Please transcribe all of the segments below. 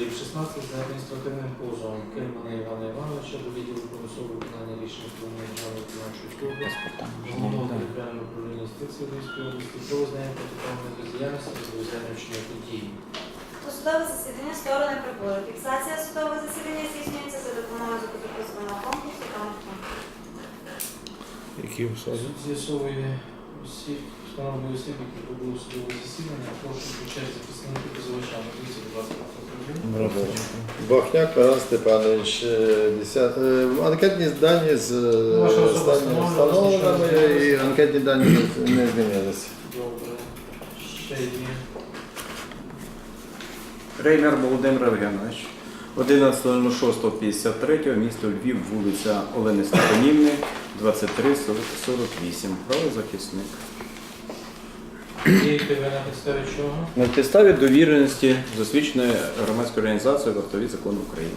рік 16 за адміністративним позовом Кельмана Івана Івановича до відділу примусового виконання рішень про державної виконавчої служби головного територіального управління юстиції Львівської області про визнання протиправної бездіяльності та розв'язання вчинення події. Судове засідання сторони прибору. Фіксація судового засідання здійснюється за допомогою звукозаписувального комплексу та. Які? Суд з'ясовує осіб, встановлює осіб, які прибули в судове засідання. Прошу включати представників позивача. Дивіться, будь ласка. Бахняк Тарас Степанович, е, анкетні дані з особа останніми встановленими і анкетні дані не- не змінилися. Добре. Ще є. Реймер Володимир Євгенович. 11.06.53, місто Львів, вулиця Олени Степанівни, 2348. Правозахисник. Ви на підставі чого? На підставі довіреності засвідченої громадської організації вартові закону України.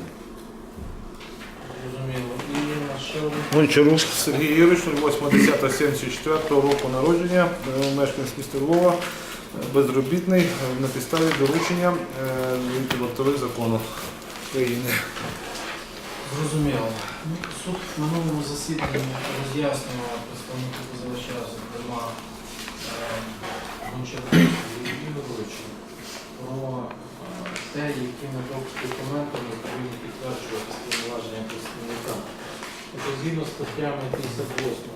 Зрозуміло. І на ще один. Гончарук. Сергій Юрійович, 8.10.74 року народження, е, мешканець міста Львова, е, безробітний, е, на підставі доручення е, він вартовий закону України. Зрозуміло. Ну, Суд в минулому засіданні роз'яснював представнику позивача, зокрема про е, те, якими документами повинні підтверджувати повноваження представника. Тобто, згідно з статтями 58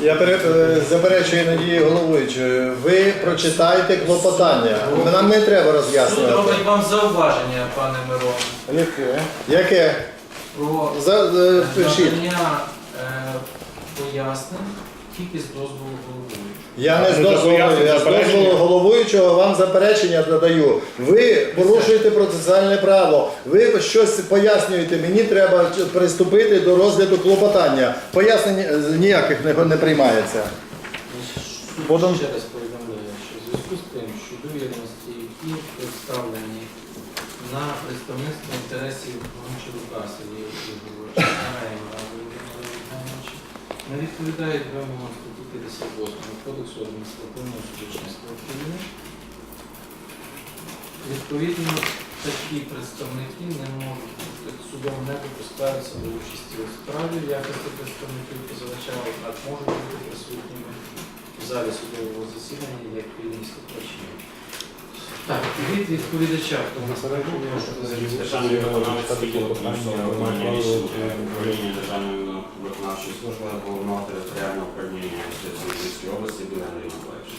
Я е, заперечую надії головуючої. Ви прочитайте клопотання. Нам не треба роз'яснювати. робить вам зауваження, пане Мирон, Яке? Яке? про За, е, надання е, пояснень тільки з дозволу головуючого. Я не з дозволу, я з дозволу головуючого вам заперечення додаю. Ви порушуєте процесуальне право. Ви щось пояснюєте. Мені треба приступити до розгляду клопотання. Пояснень е, ніяких не, не приймається. Суд ще раз повідомляє, що в зв'язку з тим, що довіреності, які представлені на представництво інтересів Гончарука Сергія Нараєва не відповідають вимогам 58 Кодексу адміністративного судочинства України. Відповідно, такі представники не можуть судом не допускаються до участі у справі в якості представників позивача, однак можуть бути присутніми в залі судового засідання як вільні слухачі. Так, від відповідача, виконання рішень управління Державної виконавчої служби головного територіального управління юстиції області Миколаївич.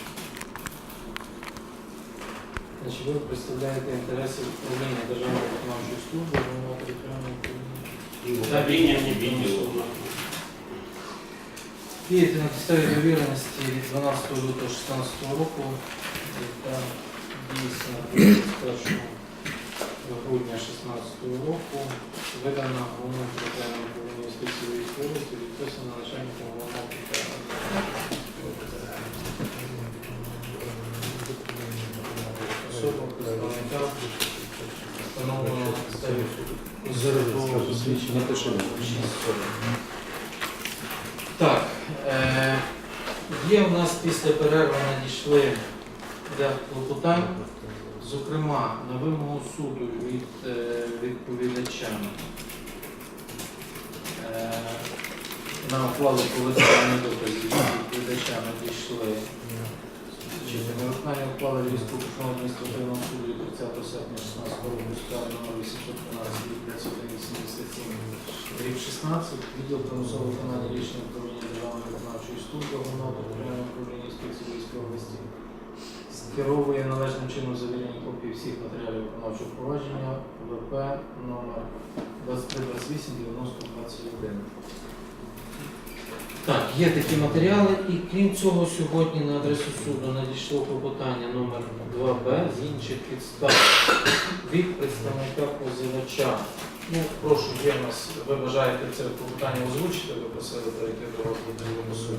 Значить, ви представляєте інтереси управління Державної виконавчої служби, головного територіального управління. І управління не відділу. Діяти на підставі довіреності від 12 лютого 2016 року, до 1 грудня 2016 року, видана головним юстиції Львівської області, підписана начальником головного Особа представника встановлена на підставі. Так, е, є у нас після перерви надійшли ряд клопотань, зокрема, на вимогу суду від е, відповідача. Е, на ухвалу поведення доказів від відповідача надійшли чи невиконання ухвали Львівського окружного адміністративного суду від 30 серпня 16 року справи номер 812 від 587 рік 16, відділ примусового виконання рішення управління Державної виконавчої служби головного управління юстиції Львівської області скеровує належним чином завірені копії всіх матеріалів виконавчого провадження ВП номер 2328 90 21. Так, є такі матеріали, і крім цього, сьогодні на адресу суду надійшло клопотання номер 2Б з інших підстав від представника позивача. Ну, прошу, є в нас, ви бажаєте це клопотання озвучити, ви просили перейти до розгляду.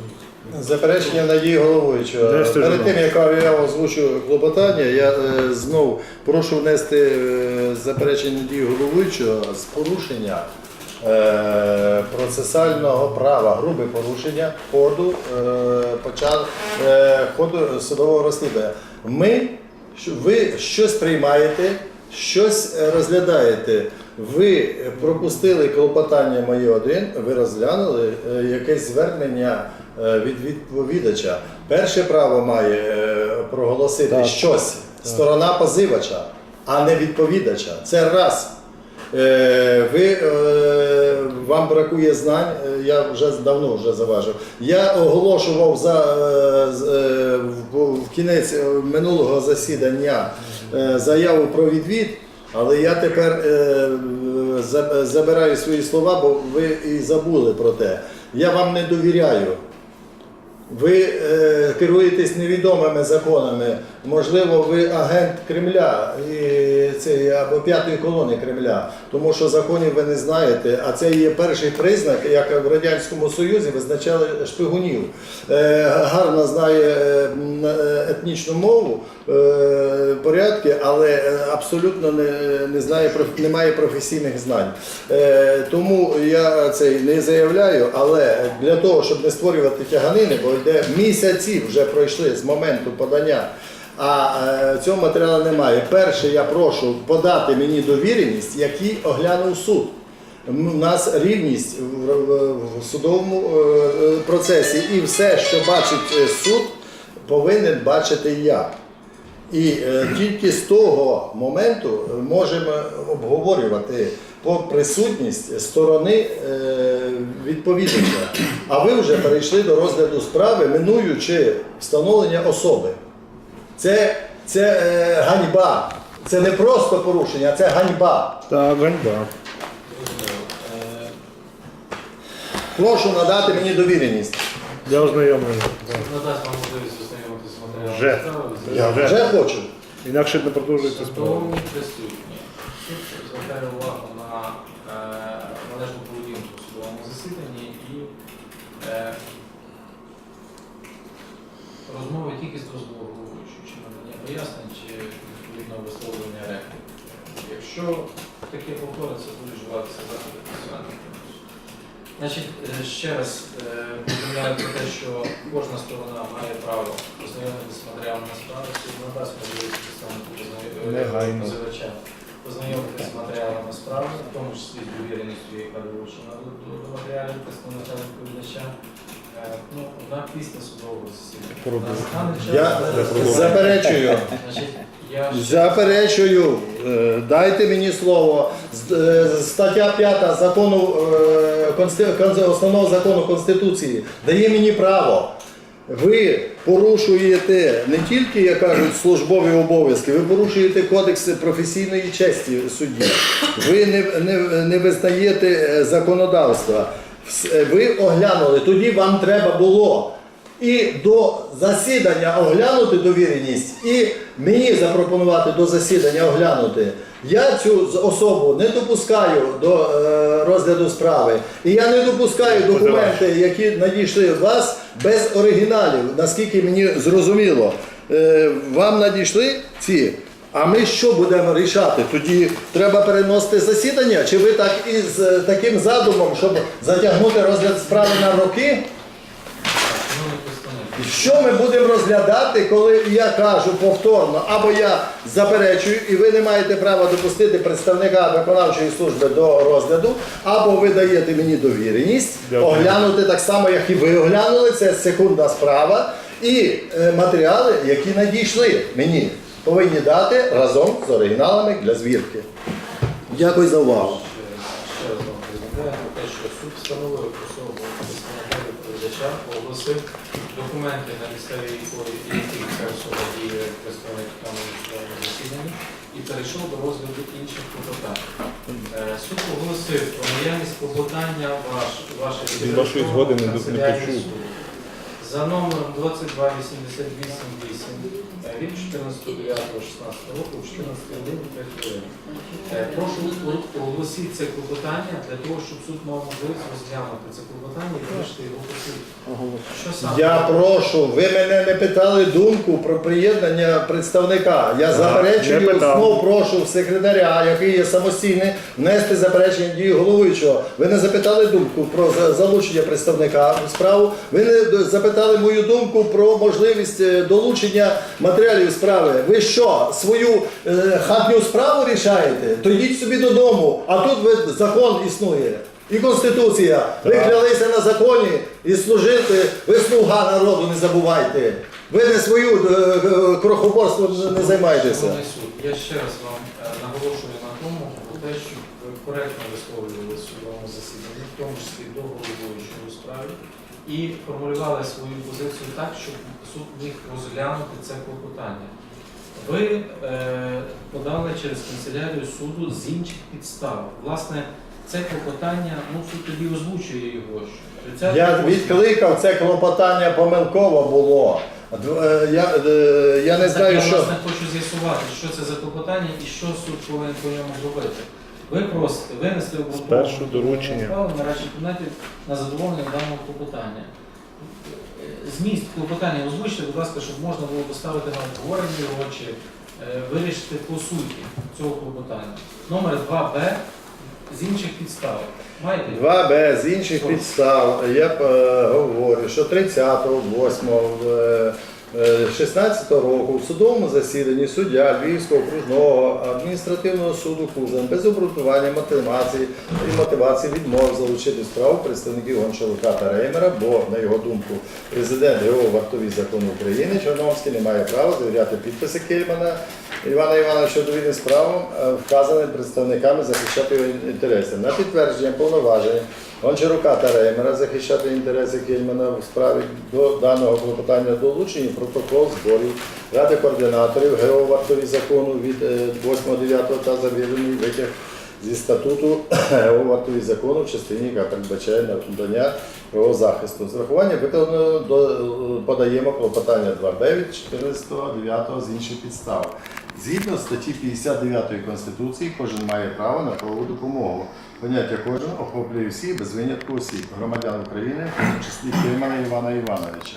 Заперечення надії головуючого. Перед тим, як я озвучу клопотання, я е, знов прошу внести е, заперечення надії головуючого з порушення е, процесуального права, грубе порушення ходу, е, почат, е, ходу судового розслідування. Ми, ви щось приймаєте, щось розглядаєте. Ви пропустили клопотання моє один, ви розглянули е, якесь звернення е, від відповідача. Перше право має е, проголосити Так. щось сторона позивача, а не відповідача. Це раз. Е, Ви, е, вам бракує знань, е, я вже давно вже заважив. Я оголошував за, е, е, в, кінець е, минулого засідання е, заяву про відвід, але я тепер е, забираю свої слова, бо ви і забули про те. Я вам не довіряю. Ви е, керуєтесь невідомими законами. Можливо, ви агент Кремля і це, або п'ятої колони Кремля, тому що законів ви не знаєте. А це є перший признак, як в Радянському Союзі визначали шпигунів. Е, гарно знає е, е, етнічну мову, порядки, але е, абсолютно не, не знає, проф- не має професійних знань. Е, тому я це не заявляю, але для того, щоб не створювати тяганини, бо йде місяці вже пройшли з моменту подання. А е, цього матеріалу немає. Перше, я прошу подати мені довіреність, який оглянув суд. У нас рівність в, судовому е, е, процесі, і все, що бачить е, суд, повинен бачити я. І е, тільки з того моменту можемо обговорювати по присутність сторони е, відповідача. А ви вже перейшли до розгляду справи, минуючи встановлення особи. Це, це е, ганьба. Це не просто порушення, це ганьба. Так, ганьба. Е, Прошу надати мені довіреність. Я ознайомлений. Надасть вам можливість Вже. Я Вже. вже хочу. Інакше не продовжується справа. Шановні присутні, суд звертає увагу на е, належну поведінку в судовому засіданні і е, розмови тільки з дозволу головуючого, чи надання пояснень, чи відповідно висловлення реплік. Якщо таке повториться, буде вживатися заходи процесуальних. Значить, е, ще раз е, повідомляю про те, що кожна сторона має право ознайомитися з матеріалами справи, суд надасть можливість Негайно. позивача познайомитися з матеріалами справи, в тому числі з довіреністю, яка долучена до, до, до матеріалів представника відповідача. Е, Ну, однак після судового засідання. Я заперечую. Я Заперечую, Е, дайте мені слово. Е, Стаття 5 закону основного закону Конституції дає мені право. Ви порушуєте не тільки, як кажуть, службові обов'язки, ви порушуєте кодекс професійної честі судді. Ви не, не, не визнаєте е, законодавства. Е, Ви оглянули, тоді вам треба було і до засідання оглянути довіреність, і мені запропонувати до засідання оглянути. Я цю особу не допускаю до е, розгляду справи. І я не допускаю документи, які надійшли від вас без оригіналів, наскільки мені зрозуміло. Е, вам надійшли ці. А ми що будемо рішати? Тоді треба переносити засідання? Чи ви так із е, таким задумом, щоб затягнути розгляд справи на роки? Що ми будемо розглядати, коли я кажу повторно, або я заперечую, і ви не маєте права допустити представника виконавчої служби до розгляду, або ви даєте мені довіреність, Дякую. оглянути так само, як і ви оглянули, це секундна справа, і е, матеріали, які надійшли мені, повинні дати разом з оригіналами для звірки. Дякую за увагу. Ще раз вам те, що суд встановив відповідача, оголосив документи, на підставі якої яких ця особа діє представник засіданні і перейшов до розгляду інших клопотань. Е, Суд оголосив про наявність клопотання ваш, вашої згоди не- почув. За номером 2288 е, від 14.09.16 року в 14 годин 5 хвилин. Е, Прошу у- оголосіть це клопотання для того, щоб суд мав можливість розглянути це клопотання і вирішити його по суті. Що саме? Я прошу, ви мене не питали думку про приєднання представника. Я заперечую знов прошу секретаря, який є самостійний, внести заперечення дії головуючого. Ви не запитали думку про залучення представника в справу. Ви не д- запитали мою думку про можливість е, долучення матеріалів справи. Ви що, свою е, хатню справу рішаєте? То йдіть собі додому. А тут ви закон існує. І Конституція. Ви клялися на законі і служити. Ви слуга народу, не забувайте. Ви не свою е, е, крохоборство не займайтеся. Шановний суд, я ще раз вам е, наголошую на тому, про те, щоб ви коректно висловлювали в судовому засіданні, в тому числі до головуючого у справі, і формулювали свою позицію так, щоб суд міг розглянути це клопотання. Ви е, подали через канцелярію суду з інших підстав. Власне, це клопотання, ну суд тоді озвучує його. що Я відкликав це клопотання помилково було. Е, Я, е, я не Так знаю, я, що. власне, хочу з'ясувати, що це за клопотання і що суд повинен по ньому зробити. Ви просите винести обґрунтовану Спершу доручення. справу на радшій на задоволення даного клопотання. Е, Зміст клопотання озвучте, будь ласка, щоб можна було поставити на обговорення його чи е, вирішити по суті цього клопотання. Номер 2Б з інших підстав. Маєте? 2Б з інших підстав я е, говорю, що 30.08.16 року в судовому засіданні суддя Львівського окружного адміністративного суду Кузен без обґрунтування мотивації і мотивації відмов залучити справу представників Гончарука та Реймера, бо, на його думку, президент ГО вартові закону України Чорномський не має права завіряти підписи Кельмана Івана Івановича довільним справам, е, вказаним представниками захищати його інтереси. На підтвердження повноважень Гончарука та Реймера захищати інтереси Кельмана в справі до даного клопотання долучені протокол зборів Ради координаторів ГО вартові закону від е, 8.9 та завірений витяг зі статуту ГО вартові закону в частині, яка передбачає надання правового захисту. З врахуванням викладеного е, подаємо клопотання 2Б від 14.9 з інших підстав. Згідно статті 59 Конституції, кожен має право на правову допомогу. Поняття кожен охоплює всіх без винятку осіб, громадян України, в тому числі Кельмана Івана Івановича.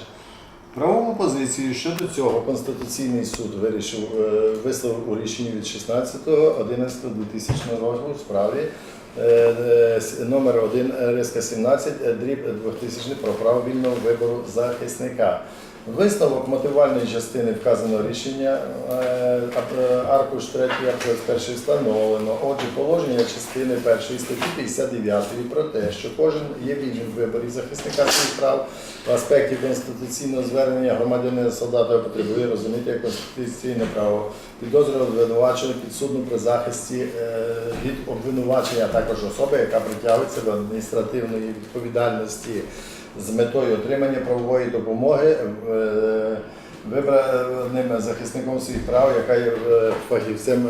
Правову позицію щодо цього Конституційний суд вирішив е, висловив у рішенні від 16.11.2000 року у справі е, е, номер 1 РСК 17 е, дріб 2000 про право вільного вибору захисника. Висновок мотивальної частини вказаного рішення е, е, аркуш 3 абзац 1 встановлено. Отже, положення частини 1 статті 59 про те, що кожен є вільним в виборі захисника своїх прав в аспекті конституційного звернення громадянина солдата потребує розуміти як конституційне право підозрюваного обвинувачення підсудну при захисті е, від обвинувачення, а також особи, яка притягується до адміністративної відповідальності з метою отримання правової допомоги е, вибраним захисником своїх прав, яка є е, фахівцем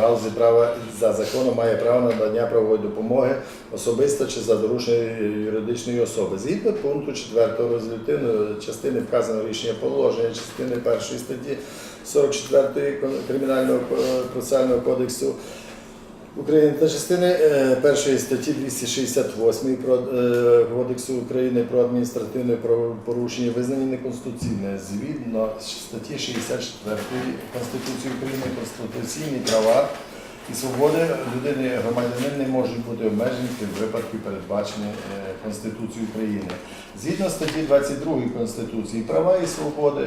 галузі права за законом, має право на надання правової допомоги особисто чи за дорученням юридичної особи. Згідно пункту 4 резолютивної частини вказаного рішення положення частини 1 статті 44 Кримінального е, процесуального кодексу України та частини е, першої статті 268 е, Кодексу України про адміністративне правопорушення визнані неконституційне згідно статті 64 Конституції України конституційні права і свободи людини і громадянин не можуть бути обмежені в випадку передбачені е, Конституцією України. Згідно статті 22 Конституції, права і свободи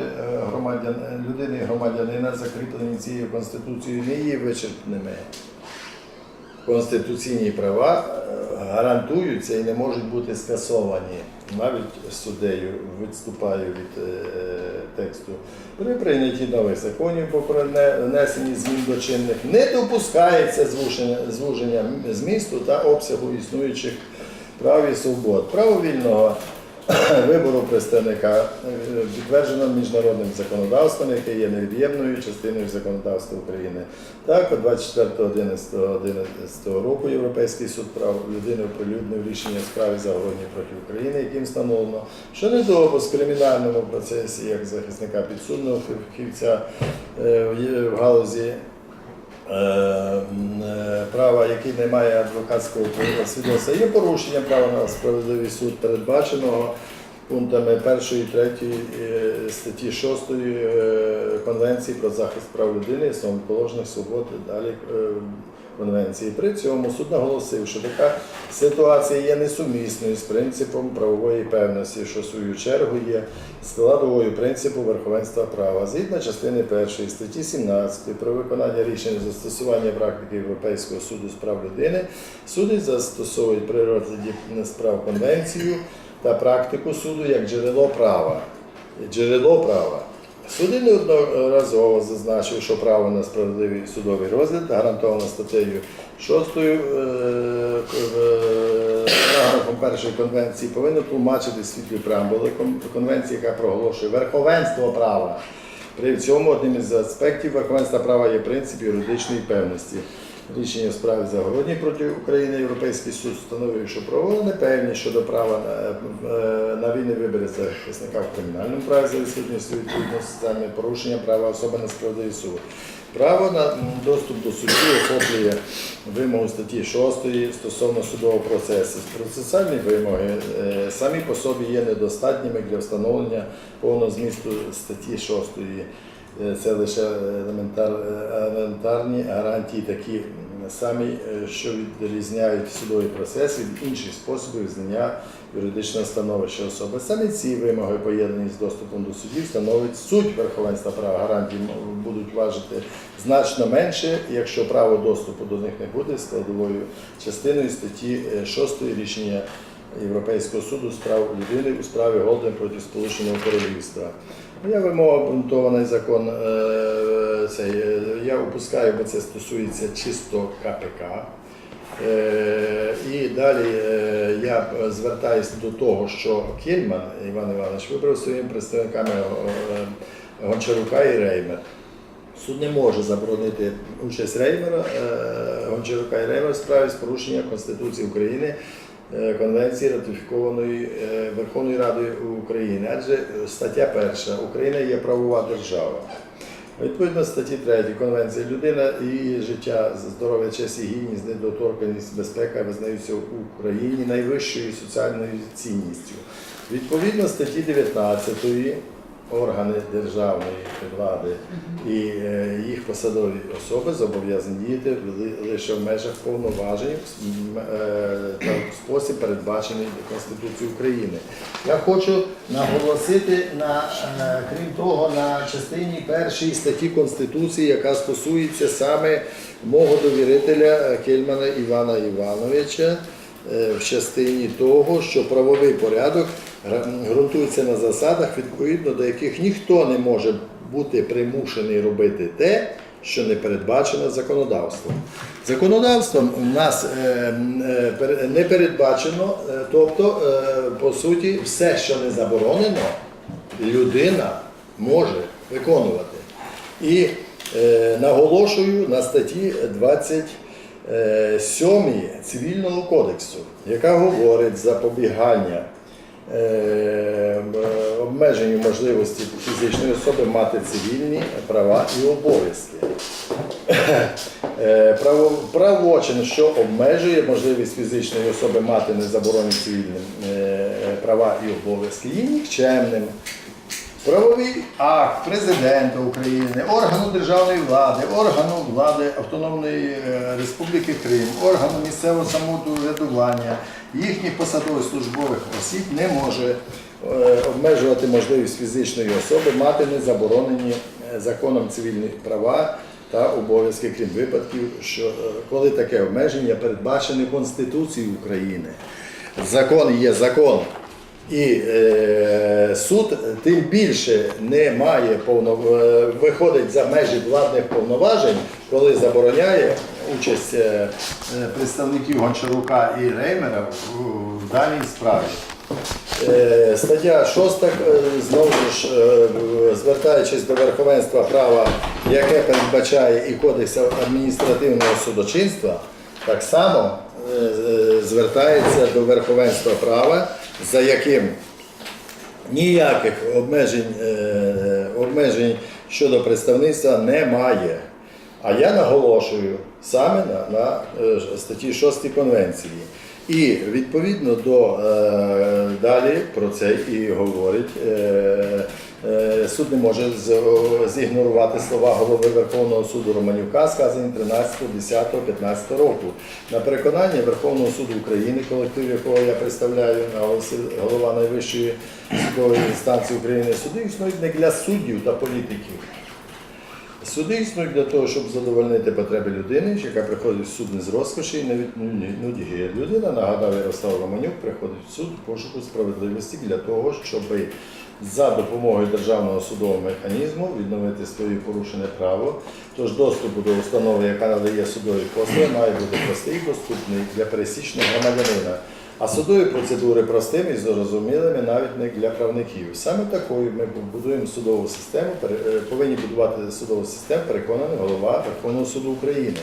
громадян, людини і громадянина, закріплені цією Конституцією, не є вичерпними конституційні права е, гарантуються і не можуть бути скасовані. Навіть суддею відступаю від е, тексту. При прийнятті нових законів про внесенні змін до чинних не допускається звуження змісту та обсягу існуючих прав і свобод. Право вільного вибору представника е, підтверджено міжнародним законодавством, яке є невід'ємною частиною законодавства України. Так, от 24.11.11 року Європейський суд прав людини оприлюднив рішення справи загородній проти України, яким встановлено, що недопуск в кримінальному процесі як захисника підсудного фахівця е, в галузі права, який не має адвокатського свідоцтва, є порушенням права на справедливий суд, передбаченого пунктами 1 і 3 е, статті 6 е, Конвенції про захист прав людини і основоположних свобод далі е, Конвенції. При цьому суд наголосив, що така ситуація є несумісною з принципом правової певності, що в свою чергу є складовою принципу верховенства права. Згідно частини 1 статті 17 про виконання рішень застосування практики Європейського суду з прав людини, суди застосовують при розгляді справ конвенцію та практику суду як джерело права. Джерело права. Суди неодноразово зазначив, що право на справедливий судовий розгляд гарантовано статтею 6 е, е, параграфом першої конвенції повинно тлумачити світлі преамбули кон- конвенції, яка проголошує верховенство права. При цьому одним із аспектів верховенства права є принцип юридичної певності. Рішення в справі Загородній проти України Європейський суд встановив, що правово непевність щодо права на, е, вільний вибір захисника в кримінальному праві за відсутністю відповідно соціальне порушення права особи на справедливий суд. Право на доступ до суду охоплює вимогу статті 6 стосовно судового процесу. Процесуальні вимоги е, самі по собі є недостатніми для встановлення повного змісту статті 6. Е, Це лише елементар, е, елементарні гарантії, такі самі, е, що відрізняють судовий процес від інших способів визнання юридичного становища особи. Саме ці вимоги, поєднані з доступом до судів, становить суть верховенства права. Гарантії будуть важити значно менше, якщо право доступу до них не буде складовою частиною статті е, 6 рішення Європейського суду з прав людини у справі Голден проти Сполученого Королівства. Я вимога обґрунтований закон. е, Цей, е, я опускаю, бо це стосується чисто КПК. Е, І далі я звертаюся до того, що Кельман Іван Іванович вибрав своїми представниками Гончарука і Реймер. Суд не може заборонити участь Реймера, Гончарука і Реймера в справі з порушення Конституції України, Конвенції, ратифікованої е, Верховною Радою України. Адже е, стаття перша Україна є правова держава. Відповідно статті 3 Конвенції людина і життя, здоров'я, честь і гідність, недоторканність, безпека визнаються в Україні найвищою соціальною цінністю. Відповідно статті 19 органи державної влади і е, їх посадові особи зобов'язані діяти лише в межах повноважень е, та в спосіб передбачений Конституцією України. Я хочу наголосити на е, крім того на частині першої статті Конституції, яка стосується саме мого довірителя Кельмана Івана Івановича в частині того, що правовий порядок ґрунтується на засадах, відповідно до яких ніхто не може бути примушений робити те, що не передбачено законодавством. Законодавством у нас е, е, не передбачено, е, тобто, по суті, все, що не заборонено, людина може виконувати. І наголошую на статті 27 Цивільного кодексу, яка говорить запобігання е, м, обмеженню можливості фізичної особи мати цивільні права і обов'язки. Е, право- Правочин, що обмежує можливість фізичної особи мати незаборонені цивільні е, права і обов'язки, є нікчемним. Правовий акт президента України, органу державної влади, органу влади Автономної е, Республіки Крим, органу місцевого самоврядування, їхніх посадових службових осіб не може е, обмежувати можливість фізичної особи мати незаборонені е, законом цивільні права та обов'язки, крім випадків, що коли таке обмеження передбачене Конституцією України. Закон є закон. І е, суд тим більше не має повно, е, виходить за межі владних повноважень, коли забороняє участь е, е, представників Гончарука і Реймера в, в даній справі. Е, Стаття 6, е, знову ж е, звертаючись до верховенства права, яке передбачає і Кодекс адміністративного судочинства, так само е, е, звертається до верховенства права, за яким ніяких обмежень, е, обмежень щодо представництва немає. А я наголошую саме на, на е, статті 6 Конвенції. І відповідно до е, далі про це і говорить. Е, суд не може зігнорувати слова голови Верховного суду Романюка, сказані 13.10.15 року. На переконання Верховного суду України, колектив якого я представляю, голова найвищої судової інстанції України, суди існують не для суддів та політиків. Суди існують для того, щоб задовольнити потреби людини, яка приходить в суд не з розкоші і не від ну- нудьги. Людина, нагадав Ярослав Романюк, приходить в суд в пошуку справедливості для того, щоб за допомогою державного судового механізму відновити своє порушене право. Тож доступ до установи, яка надає судові послуги, має бути простий і доступний для пересічного громадянина. А судові процедури простими і зрозумілими навіть не для правників. Саме такою ми будуємо судову систему, е, повинні будувати судову систему, переконаний голова Верховного суду України.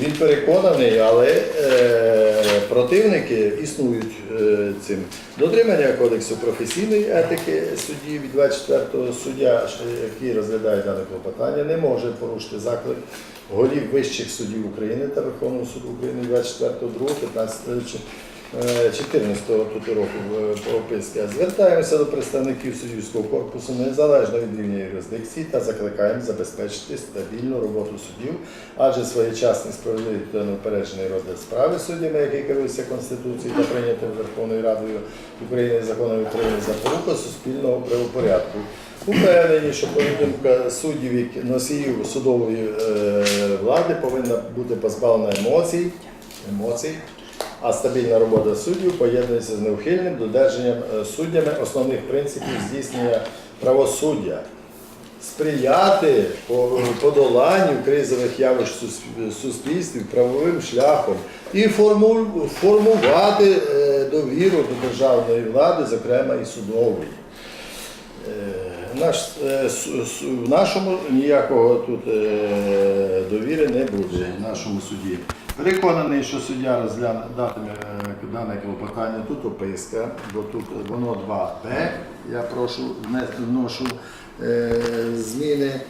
Він переконаний, але е, противники існують е, цим. Дотримання кодексу професійної етики судді від 24-го суддя, який розглядає дане клопотання, не може порушити заклик голів вищих судів України та Верховного суду України 24 2 15 чи 14-го тут року е, прописки. Звертаємося до представників суддівського корпусу незалежно від рівня юрисдикції та закликаємо забезпечити стабільну роботу суддів, адже своєчасний справедливий та неупереджений розгляд справи суддями, який керується Конституцією та прийнятим Верховною Радою України законом України запорука суспільного правопорядку. Упевнені, що поведінка суддів носіїв судової е, влади повинна бути позбавлена емоцій, емоцій, а стабільна робота суддів поєднується з неухильним додержанням е, суддями основних принципів здійснення правосуддя. Сприяти подоланню кризових явищ суспільстві правовим шляхом і формувати е, довіру до державної влади, зокрема і судової. Е, Наш, в нашому ніякого тут довіри не буде в нашому суді. Переконаний, що суддя розглядатиме е, дане клопотання. Тут описка, бо тут воно 2Б. Я прошу вношу е, зміни.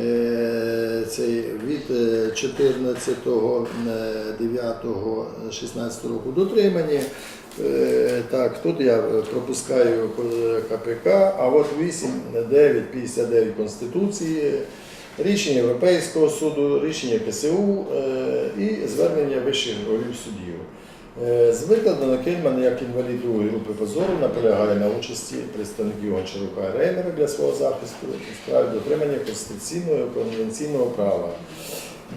Е, Цей від е, 14.09.16 року дотримані. Е, Так, тут я пропускаю КПК, а от 8.9.59 Конституції, рішення Європейського суду, рішення КСУ е, і звернення вищих голів суддів. Е, З викладено Кельман як інвалід другої групи позору наполягає на участі представників Гончарука Реймера для свого захисту у справі дотримання конституційного і конвенційного права.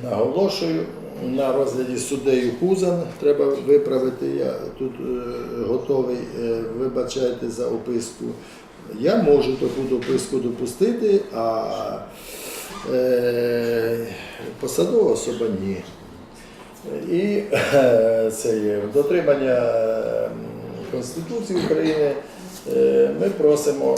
Наголошую, на розгляді суддею Кузан треба виправити. Я тут е, готовий, вибачайте за описку. Я можу таку дописку допустити, а посадова особа ні. І е, це є дотримання е, Конституції України. Е, Ми просимо,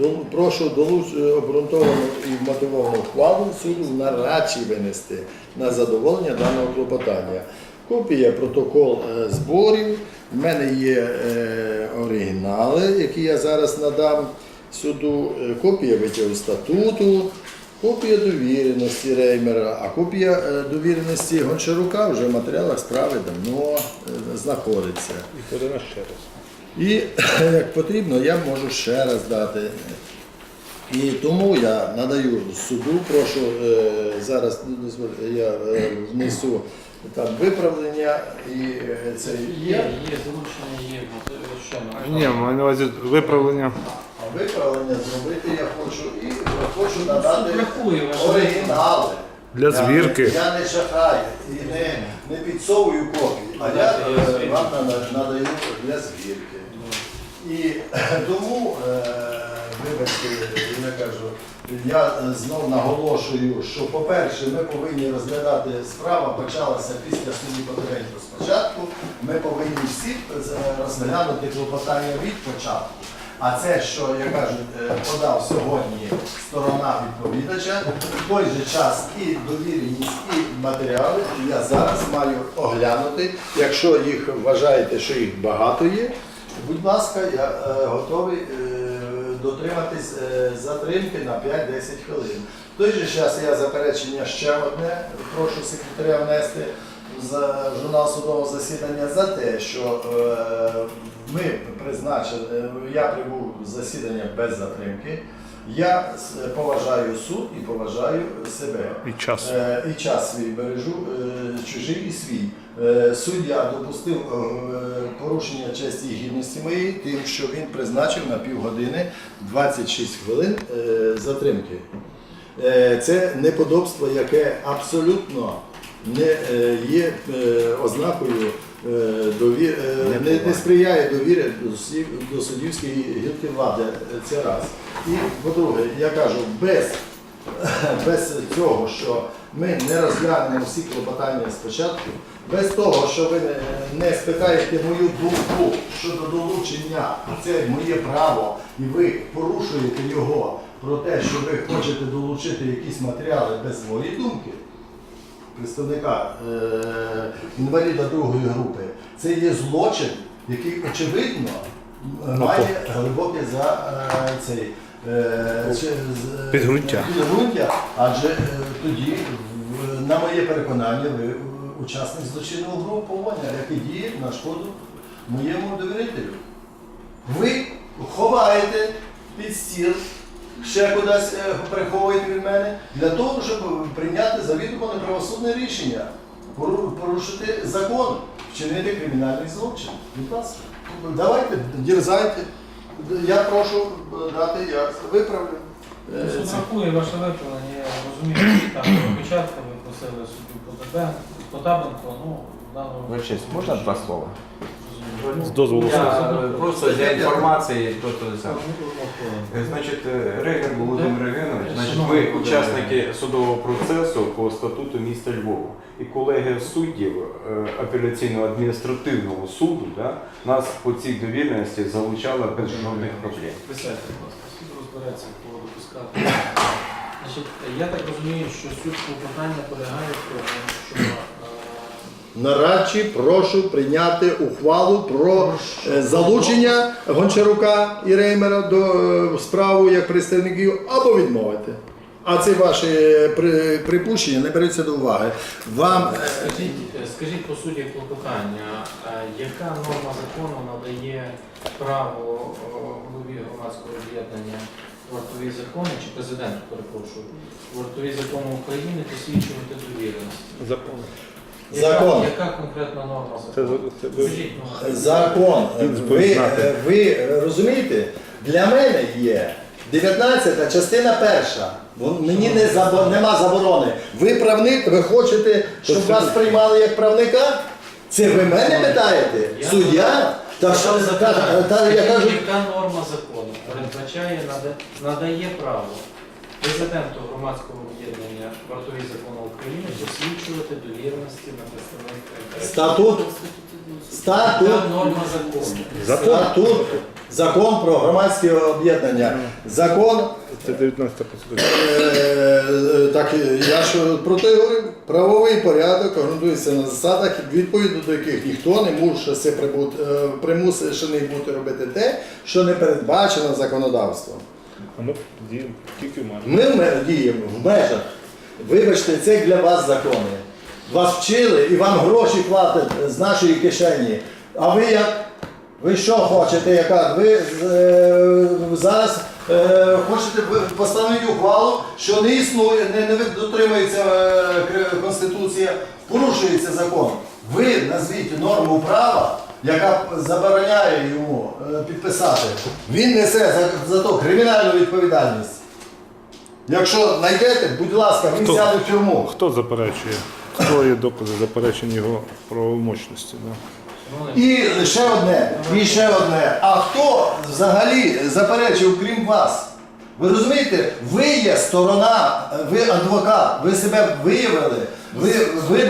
е, прошу долуч- обґрунтовану і вмотивовану ухвалу суду нарадчі винести на задоволення даного клопотання. Копія протокол е, зборів. В мене є е, оригінали, які я зараз надам суду, Е, копія витягу статуту, Копія довіреності Реймера, а копія е, довіреності Гончарука вже в матеріалах справи давно е, знаходиться. І подано ще раз. І як потрібно, я можу ще раз дати. І тому я надаю суду, прошу е, зараз я е, внесу там виправлення і е, це Є, є залучення, є е, що Ні, маю на увазі виправлення. А виправлення зробити я хочу і хочу надати оригінали. Для Я звірки. не- Я не шахраю і не, не підсовую копії, а я е, вам надаю для звірки. І тому е, вибачте, я кажу, я е, знов наголошую, що, по-перше, ми повинні розглядати справа, почалася після суді потихеньку спочатку. Ми повинні всі е, розглянути клопотання від початку. А це, що я кажу, е, подав сьогодні сторона відповідача, в той же час і довіреність, і матеріали я зараз маю оглянути. Якщо їх вважаєте, що їх багато є, будь ласка, я е, готовий е, дотриматись затримки на 5-10 хвилин. В той же час я заперечення ще одне, прошу секретаря внести за журнал судового засідання за те, що ми призначили, е, я прибув засідання без затримки. Я поважаю суд і поважаю себе. І час. Е, і час свій бережу, е, чужий і свій. Е, Суддя допустив е, порушення честі і гідності моєї, тим, що він призначив на півгодини 26 хвилин е, затримки. Е, Це неподобство, яке абсолютно не е, є е, ознакою е, довір, е, не, не сприяє довірі до суддівської гілки влади. Е, Це раз. І по-друге, я кажу, без без цього, що ми не розглянемо всі клопотання спочатку, без того, що ви не, не спитаєте мою думку щодо долучення, а це моє право, і ви порушуєте його про те, що ви хочете долучити якісь матеріали без моєї думки, представника е, інваліда другої групи, це є злочин, який очевидно має глибоке за е, цей. е, чи- з- Підґрунтя. Підґрунтя, адже е, тоді, в- на моє переконання, ви е, учасник злочинного угруповання, яке діє на шкоду моєму довірителю. Ви ховаєте під стіл, ще кудись е, приховуєте від мене, для того, щоб прийняти завідомо неправосудне рішення, порушити закон, вчинити кримінальний злочин. Будь ласка, давайте, дерзайте. Я прошу е, дати, я виправлю. Е, рахує ваше виправлення, я розумію, що там на початку ви просили суддю Потапенко, ну, в даному можна два слова? З дозволу Я, е, Просто для інформації, просто сам. Одну Значить, е, Володимир Євгенович, значить, Шановний ми Володимир. учасники судового процесу по статуту міста Львова. І колегія суддів е, апеляційного адміністративного суду да, нас по цій довіреності залучала без жодних проблем. Присядьте, будь ласка, суд розбереться по допускати. Значить, я так розумію, що суть клопотання полягає в тому, що е, Нарадчі прошу прийняти ухвалу про е, залучення Гончарука і Реймера до е, справи як представників або відмовити. А це ваші е, припущення не беруться до уваги. Вам Скажіть, скажіть по суді клопотання, яка норма закону надає право голові громадського об'єднання вартові закони чи президенту, перепрошую, вартові закони України посвідчувати довіреність? Закон. Закон. яка конкретна норма Скажіть, ну, закон. Ви, е, ви розумієте, для мене є 19 частина перша. Вон- Мені не забо- нема заборони. Ви правник, ви хочете, щоб вас приймали як правника? Це ви мене питаєте? Я- Суддя? Та що та, та, я кажу, яка норма закону передбачає, нада- надає право президенту громадського об'єднання вартові закону України посвідчувати довіреності на представника інтересів? статут, статут, норма закону? Закон. статут, закон про громадське об'єднання, закон Це 19 процедура. Е, Так, я ж про те говорив. Правовий порядок ґрунтується на засадах, відповідно до яких ніхто не може прибути, е, бути робити те, що не передбачено законодавством. А ми діємо тільки в межах. Ми в ме- діємо в межах. Вибачте, це для вас закони. Вас вчили і вам гроші платять з нашої кишені. А ви як? Ви що хочете? Яка? Ви е, зараз е, хочете ви- поставити ухвалу, що не існує, не, не дотримується е, Конституція, порушується закон. Ви назвіть норму права, яка забороняє йому е, підписати. Він несе за, за то кримінальну відповідальність. Якщо знайдете, будь ласка, він Хто? сяде в тюрму. Хто заперечує? Хто є докази заперечення його правомочності? Да? І ще одне, і ще одне. А хто взагалі заперечив, крім вас? Ви розумієте, ви є сторона, ви адвокат, ви себе виявили, ви видали.